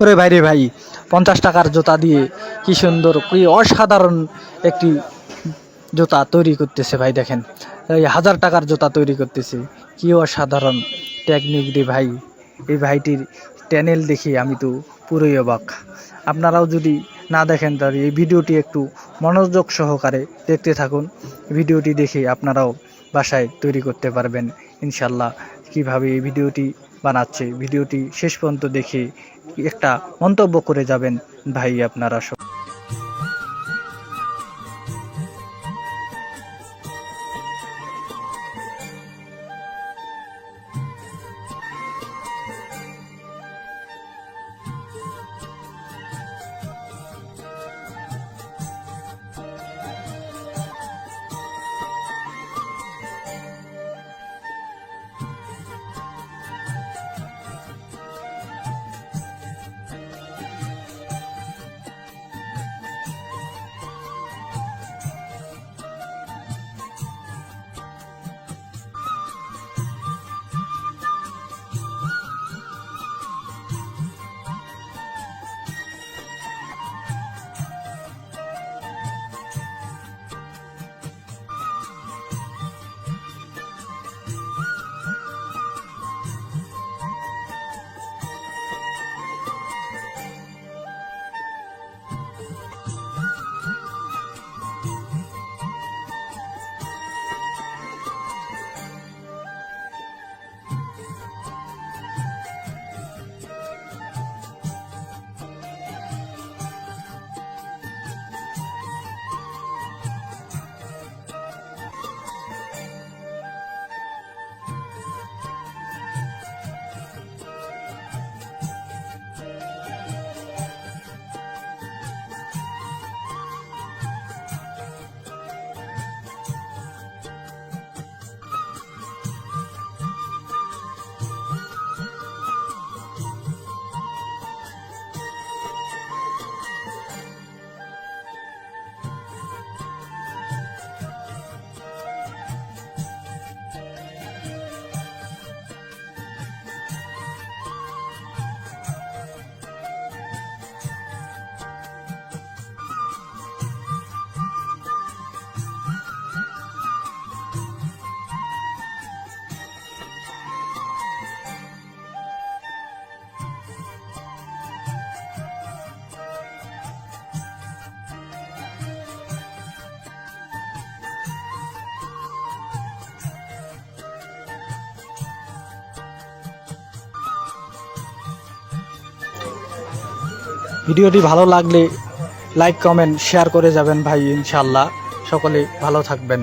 ওরে ভাই রে ভাই, পঞ্চাশ টাকার জুতা দিয়ে কি সুন্দর, কি অসাধারণ একটি জুতা তৈরি করতেছে ভাই দেখেন। এই হাজার টাকার জুতা তৈরি করতেছে, কি অসাধারণ টেকনিক রে ভাই। এই ভাইটির চ্যানেল দেখে আমি তো পুরোই অবাক। আপনারাও যদি না দেখেন তাহলে এই ভিডিওটি একটু মনোযোগ সহকারে দেখতে থাকুন। ভিডিওটি দেখে আপনারাও বাসায় তৈরি করতে পারবেন, ইনশাল্লাহ। কীভাবে এই ভিডিওটি বানাচ্ছে। ভিডিওটি শেষ পর্যন্ত দেখে একটা মন্তব্য করে যাবেন। ভাই আপনারা সব ভিডিওটি ভালো লাগলে লাইক কমেন্ট শেয়ার করে যাবেন ভাই ইনশাল্লাহ সকলে ভালো থাকবেন।